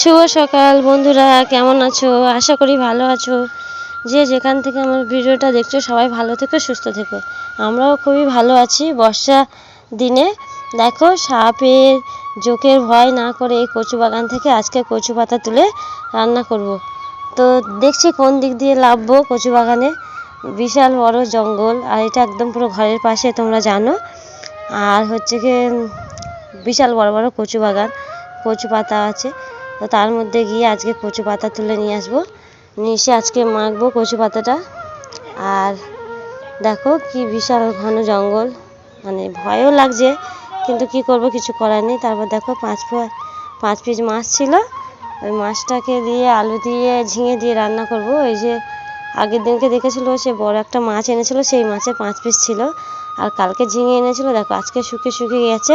শুভ সকাল বন্ধুরা, কেমন আছো? আশা করি ভালো আছো। যে যেখান থেকে আমার ভিডিওটা দেখছ, সবাই ভালো থেকো, সুস্থ থেকো। আমরাও খুবই ভালো আছি বর্ষা দিনে। দেখো, সাপের জোকের ভয় না করে এই কচু বাগান থেকে আজকে কচু পাতা তুলে রান্না করব। তো দেখছি কোন দিক দিয়ে লাভবো কচু বাগানে। বিশাল বড় জঙ্গল, আর এটা একদম পুরো ঘরের পাশে, তোমরা জানো। আর হচ্ছে কি বিশাল বড় বড় কচু বাগান, কচু পাতা আছে। তো তার মধ্যে গিয়ে আজকে কচু পাতা তুলে নিয়ে আসব। নিয়ে এসে আজকে মাখবো কচু পাতাটা। আর দেখো কি বিশাল ঘন জঙ্গল। মানে ভয়ও লাগছে, কিন্তু কি করব কিছু করার নেই। তারপর দেখো পাঁচ পাঁচ পিস মাছ ছিল। ওই মাছটাকে দিয়ে আলু দিয়ে ঝিঙে দিয়ে রান্না করব। ওই যে আগের দিনকে দেখেছিল সে বড় একটা মাছ এনেছিল, সেই মাছে পাঁচ পিস ছিল। আর কালকে ঝিঙে এনেছিল, দেখো আজকে শুকিয়ে শুকিয়ে গেছে।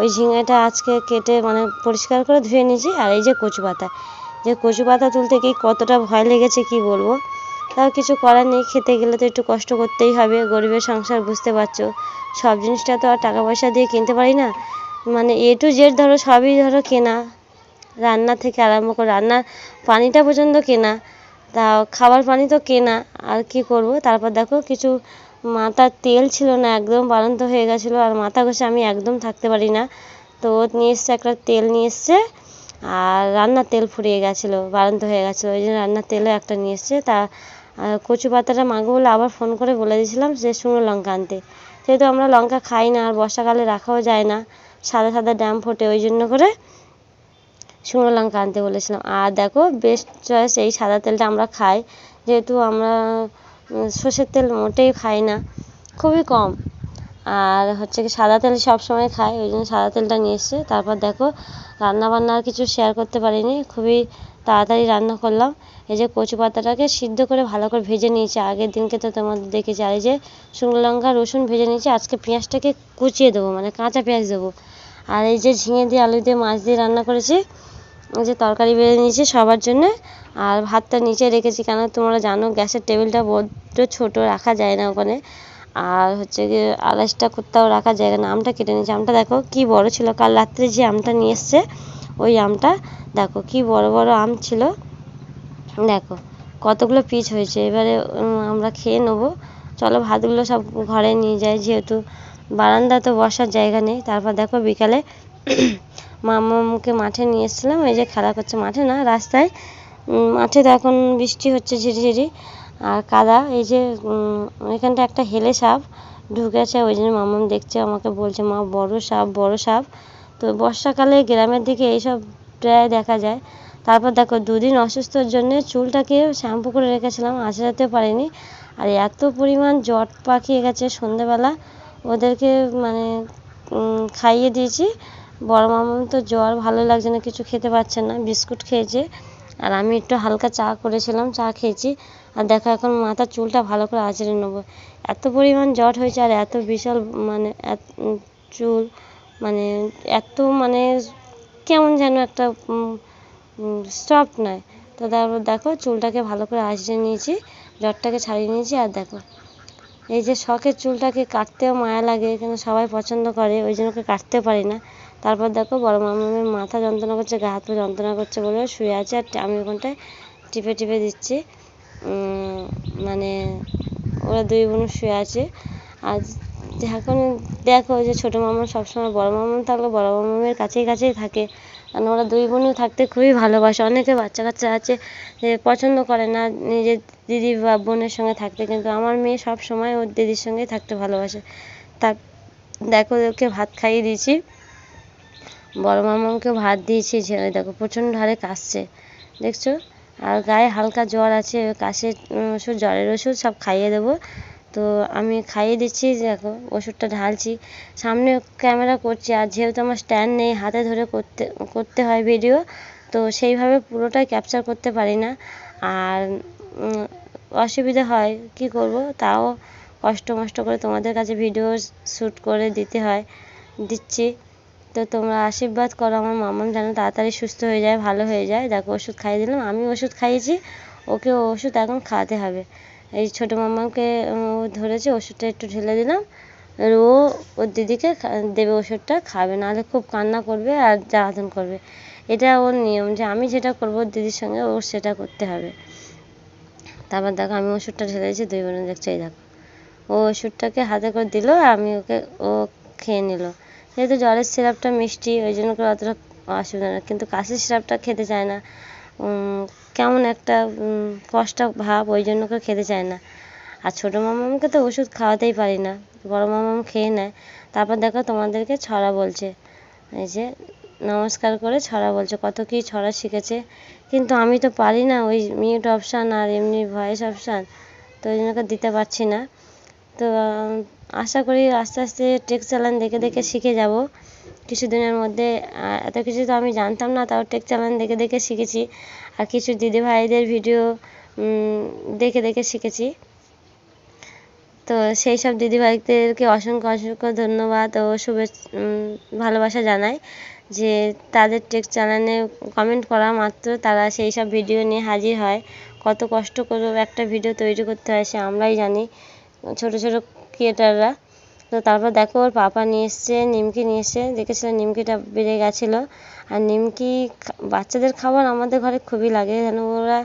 ওই ঝিঙেটা আজকে কেটে মানে পরিষ্কার করে ধুয়ে নিয়েছি। আর এই যে কচু পাতা, যে কচু পাতা তুলতে কি কতটা ভয় লেগেছে কি বলব? তাও কিছু করার নেই, খেতে গেলে তো একটু কষ্ট করতেই হবে, গরিবের সংসার, বুঝতে পারছ? সব জিনিসটা তো আর টাকা পয়সা দিয়ে কিনতে পারি না। মানে এ টু জেড ধরো, সবই ধরো কেনা। রান্না থেকে আরম্ভ করে রান্নার পানিটা পর্যন্ত কেনা। তা খাবার পানি তো কেনা, আর কি করব? তারপর দেখো কিছু মাথার তেল ছিল না, একদম বাড়ন্ত হয়ে গেছিল আর মাথা ঘষে আমি একদম থাকতে পারি না। তো নিয়ে এসছে একটা তেল নিয়ে এসছে আর রান্নার তেল ফুরিয়ে গেছিল বাড়ন্ত হয়ে গেছিল। ওই জন্য রান্নার তেলও একটা নিয়ে এসছে। তা কচু পাতাটা মাখবো বলে আবার ফোন করে বলে দিয়েছিলাম যে শুকনো লঙ্কা আনতে। যেহেতু আমরা লঙ্কা খাই না আর বর্ষাকালে রাখাও যায় না, সাদা সাদা ড্যাম ফোটে ওই জন্য করে শুকনো লঙ্কা আনতে বলেছিলাম। আর দেখো বেস্ট চয়েস এই সাদা তেলটা আমরা খাই। যেহেতু আমরা সর্ষের তেল মোটেই খাই না, খুবই কম। আর হচ্ছে কি সাদা তেল সব সময় খাই, ওই জন্য সাদা তেলটা নিয়ে এসছে। তারপর দেখো রান্না বান্না আর কিছু শেয়ার করতে পারিনি, খুবই তাড়াতাড়ি রান্না করলাম। এই যে কচু পাতাটাকে সিদ্ধ করে ভালো করে ভেজে নিয়েছি। আগের দিনকে তো তোমাদের দেখেছি, আর এই যে শুকনো লঙ্কা, রসুন ভেজে নিয়েছি, আজকে পেঁয়াজটাকে কুচিয়ে দেবো মানে কাঁচা পেঁয়াজ দেবো। আর এই যে ঝিঙে দিয়ে আলু দিয়ে মাছ দিয়ে রান্না করেছি এই যে তরকারি বেড়ে নিয়েছি সবার জন্য। আর ভাতটা নিচে রেখেছি কেন তোমরা জানো গ্যাসের টেবিলটা বড্ড ছোট, রাখা যায় না ওখানে। আর হচ্ছে গিয়ে আলাসটা কোথাও রাখা যায় না। আমটা কেটে নিয়েছি। আমটা দেখো কি বড় ছিল। কাল রাত্রে যে আমটা নিয়ে এসছে, ওই আমটা দেখো কি বড় বড় আম ছিল। দেখো কতগুলো পিস হয়েছে। এবারে আমরা খেয়ে নেব। চলো ভাতগুলো সব ঘরে নিয়ে যাই, যেহেতু বারান্দা তো বসার জায়গা নেই। তারপর দেখো বিকালে মামাকে মাঠে নিয়ে এসেছিলাম, এই যে খেলা করছে মাঠে না, রাস্তায়। মাঠে তো এখন বৃষ্টি হচ্ছে ঝিরিঝিরি, আর কাদা, এই যে এখানটা একটা হেলে সাপ ঢুকেছে, ওই জন্য মামাম দেখছে, আমাকে বলছে, মা, বড় সাপ বড় সাপ। তো বর্ষাকালে গ্রামের দিকে এইসব প্রায় দেখা যায়। তারপর দেখো, দুদিন অসুস্থর জন্য চুলটাকে শ্যাম্পু করে রেখেছিলাম আঁচড়াতে পারিনি। আর এত পরিমাণ জট পাকিয়ে গেছে সন্ধেবেলা, ওদেরকে মানে খাইয়ে দিয়েছি। বড় মামাম তো জ্বর, ভালো লাগছে না, কিছু খেতে পারছে না, বিস্কুট খেয়েছে। আর আমি একটু হালকা চা করেছিলাম, চা খেয়েছি। আর দেখো এখন মাথার চুলটা ভালো করে আঁচড়ে নেব। এত পরিমাণ জ্বর হয়েছে আর এত বিশাল মানে চুল মানে এত মানে কেমন যেন একটা স্টপ নয়। তো তারপর দেখো চুলটাকে ভালো করে আঁচড়ে নিয়েছি, জ্বরটাকে ছাড়িয়ে নিয়েছি। আর দেখো, এই যে শখের চুলটাকে কাটতেও মায়া লাগে কিন্তু সবাই পছন্দ করে, ওই জন্য কাটতে পারি না। তারপর দেখো বড় মামামের মাথা যন্ত্রণা করছে, গা হাত পা যন্ত্রণা করছে বলে শুয়ে আছে আর আমি ওখানটায় টিপে টিপে দিচ্ছি। মানে ওরা দুই বোন শুয়ে আছে। আর এখন দেখো যে ছোটো মামা সবসময় বড় মামা থাকলে বড় মামামের কাছেই কাছেই থাকে। কারণ ওরা দুই বোনও থাকতে খুবই ভালোবাসে। অনেকে বাচ্চা কাচ্চা আছে যে পছন্দ করে না নিজের দিদি বা বোনের সঙ্গে থাকতে, কিন্তু আমার মেয়ে সব সময় ওর দিদির সঙ্গেই থাকতে ভালোবাসে। তা দেখো ওকে ভাত খাইয়ে দিয়েছি। বড় মামাকে ভাত দিয়েছি ঝেড়ে দেখো প্রচণ্ড হারে কাশছে। দেখছ? আর গায়ে হালকা জ্বর আছে কাশির ওষুধ, জ্বরের ওষুধ সব খাইয়ে দেবো। তো আমি খাইয়ে দিচ্ছি, দেখো, ওষুধটা ঢালছি। সামনে ক্যামেরা করছি, আর যেহেতু আমার স্ট্যান্ড নেই, হাতে ধরে করতে করতে হয় ভিডিও তো সেইভাবে পুরোটাই ক্যাপচার করতে পারি না। আর অসুবিধা হয়, কি করব? তাও কষ্ট মষ্ট করে তোমাদের কাছে ভিডিও শ্যুট করে দিতে হয়, দিচ্ছি। তো তোমরা আশীর্বাদ করো, আমার মামাম যেন তাড়াতাড়ি সুস্থ হয়ে যায়, ভালো হয়ে যায়। দেখো, ওষুধ খাইয়ে দিলাম, আমি ওষুধ খাইয়েছি, ওকে ওষুধ এখন খাওয়াতে হবে। এই ছোটো মামাকে ও ধরেছে, ওষুধটা একটু ঢেলে দিলাম। ও ওর দিদিকে দেবে ওষুধটা, খাবে, নাহলে খুব কান্না করবে আর জ্বালাতন করবে। এটা ওর নিয়ম যে আমি যেটা করব দিদির সঙ্গে, ওর সেটা করতে হবে। তারপর দেখো, আমি ওষুধটা ঢেলেছি দুই বোনে দেখছ, এই দেখো। ও ওষুধটাকে হাতে করে দিল আমি ওকে, ও খেয়ে নিল। যেহেতু জ্বরের সিরাপটা মিষ্টি, ওই জন্য করে অতটা অসুবিধা না। কিন্তু কাশির সিরাপটা খেতে চায় না। কেমন একটা কষ্ট ভাব, ওই জন্য করে খেতে চায় না। আর ছোটো মামাকে তো ওষুধ খাওয়াতেই পারি না। বড় মামাম খেয়ে নেয়। তারপর দেখো তোমাদেরকে ছড়া বলছে। এই যে, নমস্কার করে ছড়া বলছে। কত কী ছড়া শিখেছে। কিন্তু আমি তো পারি না ওই মিউট অপশান আর এমনি ভয়েস অপশান তো ওই জন্য দিতে পারছি না। তো আশা করি আস্তে আস্তে টেক চ্যানেল দেখে দেখে শিখে যাব। কিছুদিনের মধ্যে এত কিছু তো আমি জানতাম না, তাও টেক চ্যানেল দেখে দেখে শিখেছি। আর কিছু দিদিভাইদের ভিডিও দেখে দেখে শিখেছি। তো সেই সব দিদিভাইদেরকে অসংখ্য অসংখ্য ধন্যবাদ ও শুভেচ্ছা ভালোবাসা জানাই যে তাদের টেক চ্যানেলে কমেন্ট করা মাত্র তারা সেই সব ভিডিও নিয়ে হাজির হয়। কত কষ্ট করে একটা ভিডিও তৈরি করতে হয় সে আমরাই জানি। ছোট ছোট ক্রিয়েটাররা তো তারপর দেখো ওর পাপা নিয়ে এসছে, নিমকি নিয়ে এসছে। দেখেছিলাম নিমকিটা বেড়ে গেছিল। আর নিমকি বাচ্চাদের খাবার আমাদের ঘরে খুবই লাগে। যেন ওরা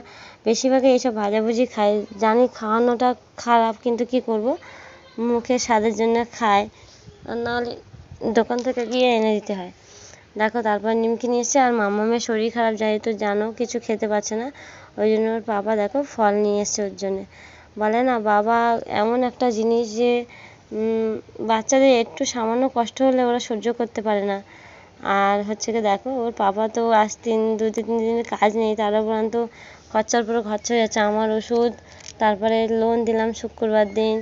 বেশিরভাগই এইসব ভাজাভুজি খায়। জানি খাওয়ানোটা খারাপ, কিন্তু কি করব? মুখে স্বাদের জন্য খায়। আর নাহলে দোকান থেকে গিয়ে এনে দিতে হয়। দেখো তারপর নিমকি নিয়ে এসছে। আর মামামের শরীর খারাপ যেহেতু জানো, কিছু খেতে পারছে না। ওই জন্য ওর বাবা দেখো ফল নিয়ে এসছে ওর জন্যে। বলে না, বাবা এমন একটা জিনিস যে বাচ্চাদের একটু সামান্য কষ্ট হলে ওরা সহ্য করতে পারে না। আর হচ্ছে কি দেখো, ওর পাপা তো আজ তিন, দু, তিন দিনের কাজ নেই, তার উপরান্ত খরচার উপরে খরচা হয়ে যাচ্ছে। আমার ওষুধ, তারপরে লোন দিলাম শুক্রবার দিন।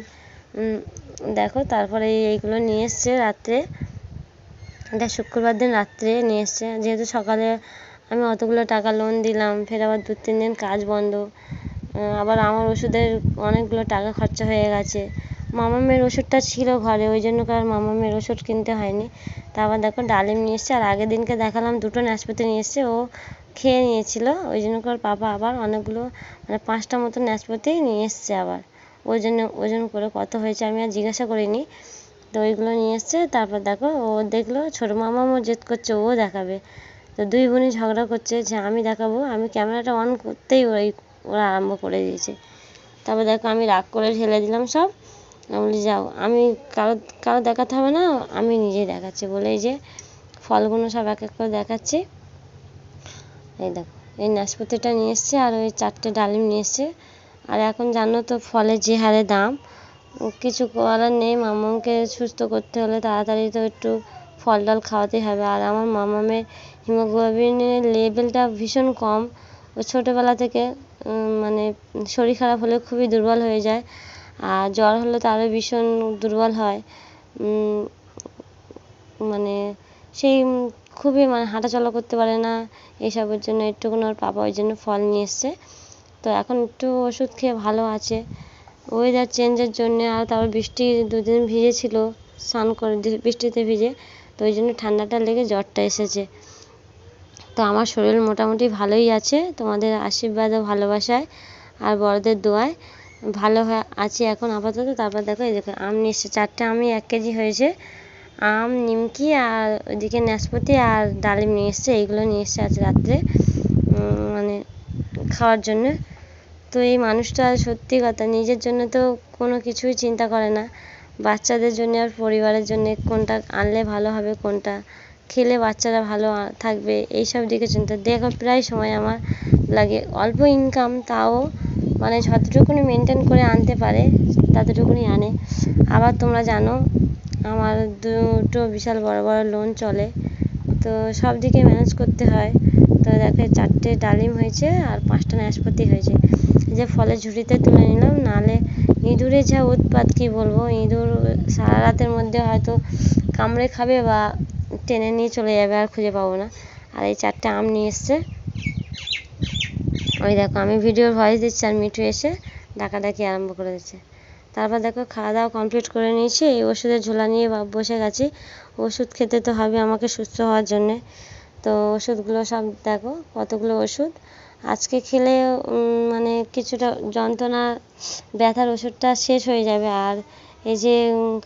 দেখো, তারপরে এইগুলো নিয়ে এসছে রাত্রে। এটা শুক্রবার দিন রাত্রে নিয়ে এসছে। যেহেতু সকালে আমি অতগুলো টাকা লোন দিলাম, ফের আবার দু, তিন দিন কাজ বন্ধ। আবার আমার ওষুধের অনেকগুলো টাকা খরচা হয়ে গেছে। মামা মামামের ওষুধটা ছিল ঘরে, ওই জন্য করে মামামের ওষুধ কিনতে হয়নি। তারপর দেখো ডালিম নিয়ে এসছে, আর আগের দিনকে দেখালাম দুটো নাশপাতি নিয়ে এসছে, ও খেয়ে নিয়েছিল। ওই জন্য করে পাপা আবার অনেকগুলো মানে পাঁচটা মতো নাশপাতি নিয়ে এসছে আবার। ওই জন্য ওজন করে কত হয়েছে আমি আর জিজ্ঞাসা করিনি। তো ওইগুলো নিয়ে এসছে, তারপর দেখো ও দেখল ছোটো মামামও জেদ করছে, ও দেখাবে। তো দুই বোনই ঝগড়া করছে যে আমি দেখাবো, আমি ক্যামেরাটা অন করতেই ওই ওরা আরম্ভ করে দিয়েছে। তারপর দেখো আমি রাগ করে ঢেলে দিলাম সব। আমি বলি, যাও, আমি কারও কারও দেখাতে হবে না, আমি নিজেই দেখাচ্ছি। বলে এই যে ফলগুলো সব এক এক করে দেখাচ্ছি। এই দেখো, এই নাশপাতিটা নিয়ে এসছে আর ওই চারটে ডালিম নিয়ে এসছে। আর এখন জানো তো ফলের যে হারে দাম, কিছু করার নেই। মামাকে সুস্থ করতে হলে তাড়াতাড়ি তো একটু ফল টল খাওয়াতেই হবে। আর আমার মামামের হিমোগ্লোবিনের লেভেলটা ভীষণ কম। ও ছোটোবেলা থেকে মানে শরীর খারাপ হলে খুবই দুর্বল হয়ে যায়। আর জ্বর হলে তো আরও ভীষণ দুর্বল হয়। মানে সেই খুবই মানে হাঁটাচলা করতে পারে না এইসবের জন্য একটুকুন ওর পাপা ওই জন্য ফল নিয়ে এসছে। তো এখন একটু ওষুধ খেয়ে ভালো আছে। ওয়েদার চেঞ্জের জন্যে আর তারপর বৃষ্টি দুদিন ভিজেছিল, স্নান করে বৃষ্টিতে ভিজে, তো ওই জন্য ঠান্ডাটা লেগে জ্বরটা এসেছে। তো আমার শরীর মোটামুটি ভালোই আছে, তোমাদের আশীর্বাদ ও ভালোবাসায় আর বড়দের দোয়ায়। ভালো আছি এখন আপাতত, তারপর দেখো এই দেখো, আম নিয়ে এসছে চারটে আমই এক কেজি হয়েছে। আম, নিমকি আর ওইদিকে নাশপাতি আর ডালিম নিয়ে এসছে, এইগুলো নিয়ে এসছে আজ রাত্রে মানে খাওয়ার জন্য। তো এই মানুষটা সত্যি কথা, নিজের জন্য তো কোনো কিছুই চিন্তা করে না। বাচ্চাদের জন্য আর পরিবারের জন্য কোনটা আনলে ভালো হবে, কোনটা খেলে বাচ্চারা ভালো থাকবে, এইসব দিকে চিন্তা দেখো, প্রায় সময় আমার লাগে অল্প ইনকাম তাও মানে যতটুকুনি মেনটেন করে আনতে পারে, ততটুকুনি আনে। আবার তোমরা জানো, আমার দুটো বিশাল বড় বড় লোন চলে, তো সব দিকে ম্যানেজ করতে হয়। তো দেখো, চারটে ডালিম হয়েছে আর পাঁচটা নাশপাতি হয়েছে। যে ফলের ঝুড়িতে তুলে নিলাম নাহলে ইঁদুরের যা উৎপাত, কী বলব? ইঁদুর সারা রাতের মধ্যে হয়তো কামড়ে খাবে বা টেনে নিয়ে চলে যাবে, আর খুঁজে পাবো না। আর এই চারটে আম নিয়ে এসছে। ওই দেখো, আমি ভিডিওর ভয়েস দিচ্ছি আর মিঠু এসে ডাকাডাকি আরম্ভ করে দিচ্ছে। তারপর দেখো খাওয়া দাওয়া কমপ্লিট করে নিয়েছি। এই ওষুধের ঝোলা নিয়ে বসে গেছি। ওষুধ খেতে তো হবে আমাকে সুস্থ হওয়ার জন্যে। তো ওষুধগুলো সব দেখো, কতগুলো ওষুধ। আজকে খেলে মানে কিছুটা যন্ত্রণা, ব্যথার ওষুধটা শেষ হয়ে যাবে। আর এই যে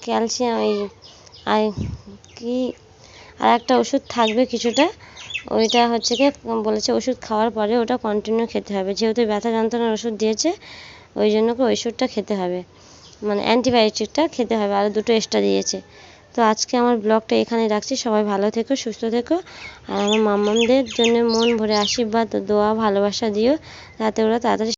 ক্যালসিয়াম, এই কি আর একটা ওষুধ থাকবে কিছুটা, ওইটা হচ্ছে কি বলেছে ওষুধ খাওয়ার পরে ওটা কন্টিনিউ খেতে হবে। যেহেতু ব্যথা যন্ত্রণার ওষুধ দিয়েছে, ওই জন্য করে ওষুধটা খেতে হবে। মানে অ্যান্টিবায়োটিকটা খেতে হবে আর দুটো এক্সট্রা দিয়েছে। তো আজকে আমার ব্লগটা এখানে রাখছি। সবাই ভালো থেকো, সুস্থ থেকো। আর আমার মাম্মামদের জন্য মন ভরে আশীর্বাদ, দোয়া, ভালোবাসা দিও। যাতে ওরা তাড়াতাড়ি